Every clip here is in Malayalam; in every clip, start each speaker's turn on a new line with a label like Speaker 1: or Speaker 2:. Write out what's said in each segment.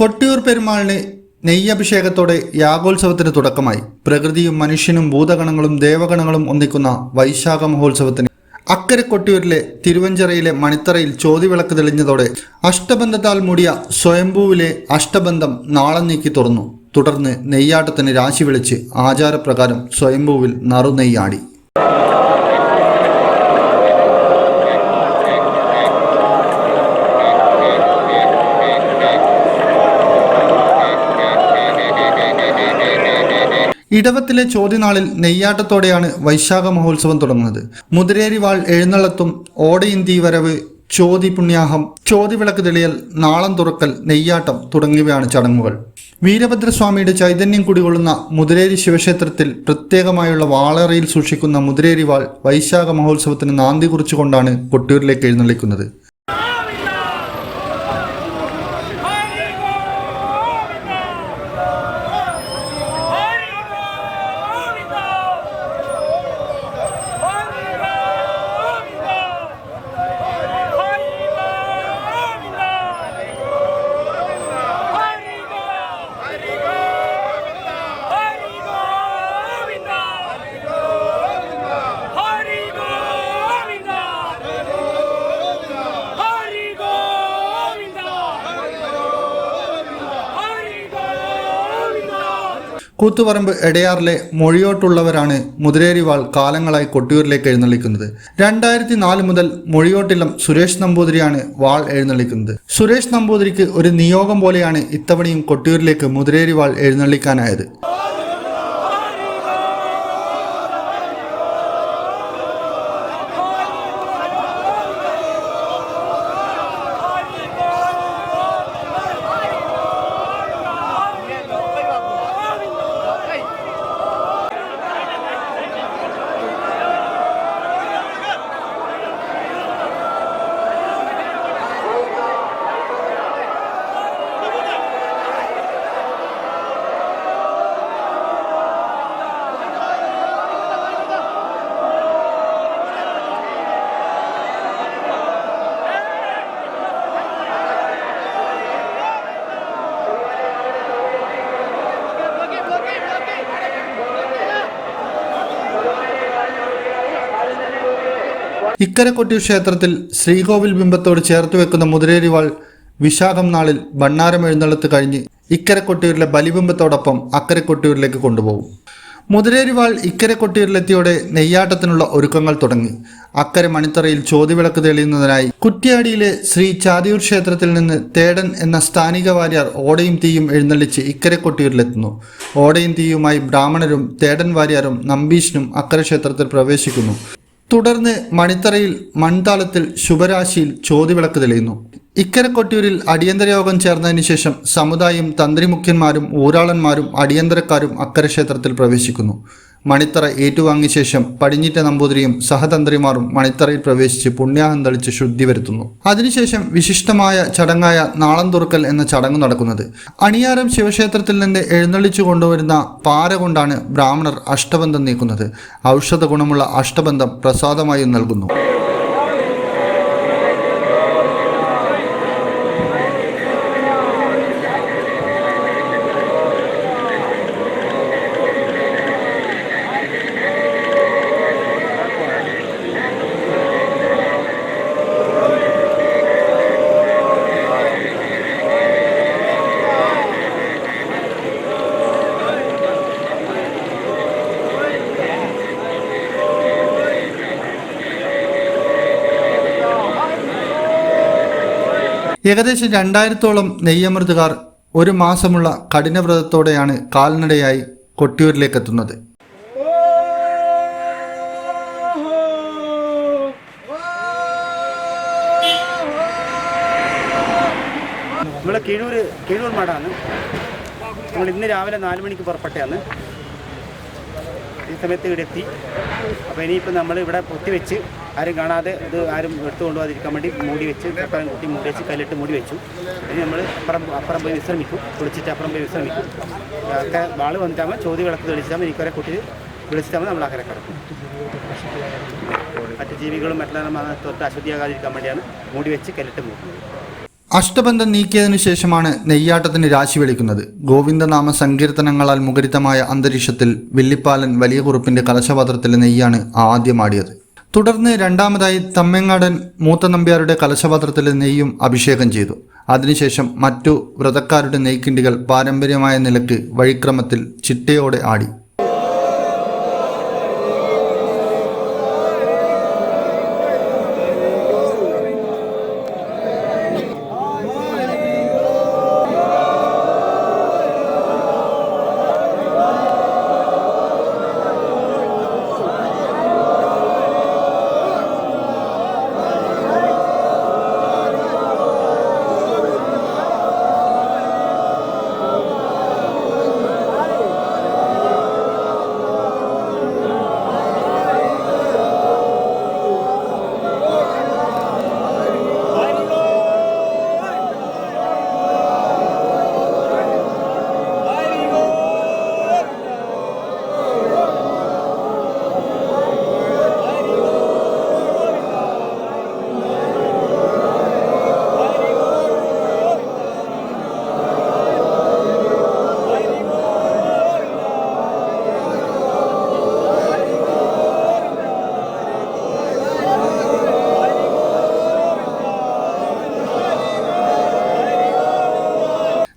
Speaker 1: കൊട്ടിയൂർ പെരുമാളിന് നെയ്യഭിഷേകത്തോടെ യാഗോത്സവത്തിന് തുടക്കമായി. പ്രകൃതിയും മനുഷ്യനും ഭൂതഗണങ്ങളും ദേവഗണങ്ങളും ഒന്നിക്കുന്ന വൈശാഖ മഹോത്സവത്തിന് അക്കരെ കൊട്ടിയൂരിലെ തിരുവഞ്ചിറയിലെ മണിത്തറയിൽ ചോതിവിളക്ക് തെളിഞ്ഞതോടെ അഷ്ടബന്ധത്താൽ മൂടിയ സ്വയംഭൂവിലെ അഷ്ടബന്ധം നാളെ നീക്കി തുറന്നു. തുടർന്ന് നെയ്യാട്ടത്തിന് രാശി വിളിച്ച് ആചാരപ്രകാരം സ്വയംഭൂവിൽ നറുനെയ്യാടി. ഇടവത്തിലെ ചോദ്യനാളിൽ നെയ്യാട്ടത്തോടെയാണ് വൈശാഖ മഹോത്സവം തുടങ്ങുന്നത്. മുതിരേരിവാൾ എഴുന്നള്ളത്തും ഓടയിന്തി വരവ് ചോതി പുണ്യാഹം ചോതിവിളക്ക് തെളിയൽ നാളം തുറക്കൽ നെയ്യാട്ടം തുടങ്ങിയവയാണ് ചടങ്ങുകൾ. വീരഭദ്രസ്വാമിയുടെ ചൈതന്യം കുടികൊള്ളുന്ന മുതിരേരി ശിവക്ഷേത്രത്തിൽ പ്രത്യേകമായുള്ള വാളറയിൽ സൂക്ഷിക്കുന്ന മുതിരേരിവാൾ വൈശാഖ മഹോത്സവത്തിന് നാന്തി കുറിച്ചുകൊണ്ടാണ് കൊട്ടിയൂരിലേക്ക് എഴുന്നള്ളിക്കുന്നത്. കൂത്തുപറമ്പ് എടയാറിലെ മൊഴിയോട്ടുള്ളവരാണ് മുതിരേരിവാൾ കാലങ്ങളായി കൊട്ടിയൂരിലേക്ക് എഴുന്നള്ളിക്കുന്നത്. രണ്ടായിരത്തി നാല് മുതൽ മൊഴിയോട്ടിലം സുരേഷ് നമ്പൂതിരിയാണ് വാൾ എഴുന്നള്ളിക്കുന്നത്. സുരേഷ് നമ്പൂതിരിക്ക് ഒരു നിയോഗം പോലെയാണ് ഇത്തവണയും കൊട്ടിയൂരിലേക്ക് മുതിരേരിവാൾ എഴുന്നള്ളിക്കാനായത്. ഇക്കരെ കൊട്ടിയൂർ ക്ഷേത്രത്തിൽ ശ്രീകോവിൽ ബിംബത്തോട് ചേർത്ത് വെക്കുന്ന മുതിരേരിവാൾ വിശാഖം നാളിൽ ഭണ്ണാരം എഴുന്നള്ളത്ത് കഴിഞ്ഞ് ഇക്കരക്കൊട്ടിയൂരിലെ ബലിബിംബത്തോടൊപ്പം അക്കരക്കൊട്ടിയൂരിലേക്ക് കൊണ്ടുപോകും. മുതിരേരിവാൾ ഇക്കരെ കൊട്ടിയൂരിലെത്തിയോടെ നെയ്യാട്ടത്തിനുള്ള ഒരുക്കങ്ങൾ തുടങ്ങി. അക്കരെ മണിത്തറയിൽ ചോതിവിളക്ക് തെളിയുന്നതിനായി കുറ്റ്യാടിയിലെ ശ്രീ ചാതിയൂർ ക്ഷേത്രത്തിൽ നിന്ന് തേടൻ എന്ന സ്ഥാനിക വാര്യർ ഓടയും തീയും എഴുന്നള്ളിച്ച് ഇക്കരെ കൊട്ടിയൂരിലെത്തുന്നു ഓടയും തീയുമായി ബ്രാഹ്മണരും തേടൻ വാര്യരും നമ്പീശനും അക്കരെ ക്ഷേത്രത്തിൽ പ്രവേശിക്കുന്നു. തുടർന്ന് മണിത്തറയിൽ മൺതാളത്തിൽ ശുഭരാശിയിൽ ചോതിവിളക്ക് തെളിയുന്നു. ഇക്കര കൊട്ടിയൂരിൽ അടിയന്തര യോഗം ചേർന്നതിന് ശേഷം സമുദായം തന്ത്രിമുഖ്യന്മാരും ഊരാളന്മാരും അടിയന്തരക്കാരും അക്കരക്ഷേത്രത്തിൽ പ്രവേശിക്കുന്നു. മണിത്തറ ഏറ്റുവാങ്ങിയ ശേഷം പടിഞ്ഞിറ്റ നമ്പൂതിരിയും സഹതന്ത്രിമാരും മണിത്തറയിൽ പ്രവേശിച്ച് പുണ്യാഹം തളിച്ച് ശുദ്ധി വരുത്തുന്നു. അതിനുശേഷം വിശിഷ്ടമായ ചടങ്ങായ നാളം തുറക്കൽ എന്ന ചടങ്ങ് നടക്കുന്നത്. അണിയാരം ശിവക്ഷേത്രത്തിൽ നിന്ന് എഴുന്നള്ളിച്ചു കൊണ്ടുവരുന്ന പാര കൊണ്ടാണ് ബ്രാഹ്മണർ അഷ്ടബന്ധം നീക്കുന്നത്. ഔഷധ ഗുണമുള്ള അഷ്ടബന്ധം പ്രസാദമായും നൽകുന്നു. ഏകദേശം രണ്ടായിരത്തോളം നെയ്യമൃതുകാർ ഒരു മാസമുള്ള കഠിനവ്രതത്തോടെയാണ് കാൽനടയായി കൊട്ടിയൂരിലേക്ക് എത്തുന്നത്.
Speaker 2: നമ്മൾ കിഴൂർ കിഴൂർ മാടാണ്. നമ്മൾ ഇന്ന് രാവിലെ നാല് മണിക്ക് പുറപ്പെട്ടാണ് ഈ സമയത്ത് ഇവിടെ എത്തി. അപ്പോൾ ഇനിയിപ്പോൾ നമ്മൾ ഇവിടെ പൊത്തിവെച്ച് ആരും കാണാതെ ഇത് ആരും എടുത്തു കൊണ്ടുപോകാതിരിക്കാൻ വേണ്ടി മൂടി വെച്ച് കപ്പറം കുട്ടി മൂടി വെച്ച് കല്ലിട്ട് മൂടി വെച്ചു. ഇനി നമ്മൾ അപ്പുറം അപ്പുറം പോയി വിശ്രമിക്കും. കുളിച്ചിട്ട് അപ്പുറം പോയി വിശ്രമിക്കും. ഒക്കെ വാൾ വന്നിട്ടാകുമ്പോൾ ചോദ്യ വിളക്ക് തെളിച്ചാൽ എനിക്കൊരെ കുട്ടി വിളിച്ചിട്ടാകുമ്പോൾ നമ്മൾ അങ്ങനെ കിടക്കും മറ്റ് ജീവികളും മറ്റുള്ള തൊട്ട് അശുദ്ധിയാകാതിരിക്കാൻ വേണ്ടിയാണ് മൂടി വെച്ച് കല്ലിട്ട് മൂടുന്നത്.
Speaker 1: അഷ്ടബന്ധം നീക്കിയതിനു ശേഷമാണ് നെയ്യാട്ടത്തിന് രാശി വെളിക്കുന്നത്. ഗോവിന്ദനാമ സങ്കീർത്തനങ്ങളാൽ മുഖരിതമായ അന്തരീക്ഷത്തിൽ വില്ലിപ്പാലൻ വലിയ കുറുപ്പിന്റെ കലശപാത്രത്തിലെ നെയ്യാണ് ആദ്യമാടിയത് തുടർന്ന് രണ്ടാമതായി തമ്മങ്ങാടൻ മൂത്ത നമ്പ്യാരുടെ കലശപാത്രത്തിലെ നെയ്യും അഭിഷേകം ചെയ്തു. അതിനുശേഷം മറ്റു വ്രതക്കാരുടെ നെയ്ക്കിണ്ടികൾ പാരമ്പര്യമായ നിലയ്ക്ക് വഴിക്രമത്തിൽ ചിട്ടയോടെ ആടി.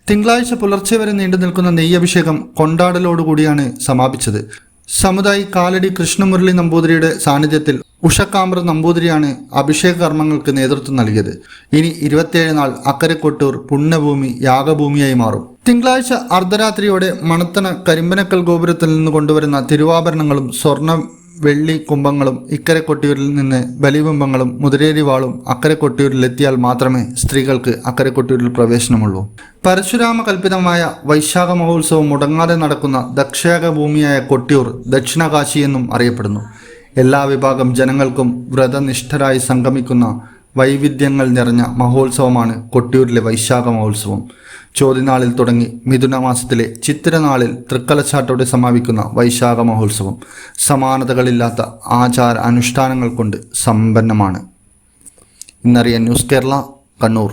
Speaker 1: തിങ്കളാഴ്ച പുലർച്ചെ വരെ നീണ്ടു നിൽക്കുന്ന നെയ്യഭിഷേകം കൊണ്ടാടലോടുകൂടിയാണ് സമാപിച്ചത്. സമുദായി കാലടി കൃഷ്ണമുരളി നമ്പൂതിരിയുടെ സാന്നിധ്യത്തിൽ ഉഷക്കാമ്പ്ര നമ്പൂതിരിയാണ് അഭിഷേക കർമ്മങ്ങൾക്ക് നേതൃത്വം നൽകിയത്. ഇനി ഇരുപത്തിയേഴ് നാൾ അക്കരെ കൊട്ടൂർ പുണ്യഭൂമി യാഗഭൂമിയായി മാറും. തിങ്കളാഴ്ച അർദ്ധരാത്രിയോടെ മണത്തണ കരിമ്പനക്കൽ ഗോപുരത്തിൽ നിന്ന് കൊണ്ടുവരുന്ന തിരുവാഭരണങ്ങളും സ്വർണ വെള്ളി കുംഭങ്ങളും ഇക്കരെ കൊട്ടിയൂരിൽ നിന്ന് ബലിബിംബങ്ങളും മുതിരേരി വാളും അക്കരെ കൊട്ടിയൂരിലെത്തിയാൽ മാത്രമേ സ്ത്രീകൾക്ക് അക്കരെ കൊട്ടിയൂരിൽ പ്രവേശനമുള്ളൂ. പരശുരാമ കൽപ്പിതമായ വൈശാഖ മഹോത്സവം മുടങ്ങാതെ നടക്കുന്ന ദക്ഷയാഗ ഭൂമിയായ കൊട്ടിയൂർ ദക്ഷിണകാശി എന്നും അറിയപ്പെടുന്നു. എല്ലാ വിഭാഗം ജനങ്ങൾക്കും വ്രതനിഷ്ഠരായി സംഗമിക്കുന്ന വൈവിധ്യങ്ങൾ നിറഞ്ഞ മഹോത്സവമാണ് കൊട്ടിയൂരിലെ വൈശാഖ മഹോത്സവം. ചോതിനാളിൽ തുടങ്ങി മിഥുനമാസത്തിലെ ചിത്തിരനാളിൽ തൃക്കലശാട്ടോടെ സമാപിക്കുന്ന വൈശാഖ മഹോത്സവം സമാനതകളില്ലാത്ത ആചാര അനുഷ്ഠാനങ്ങൾ കൊണ്ട് സമ്പന്നമാണ്. ഇന്നറിയ ന്യൂസ് കേരള കണ്ണൂർ.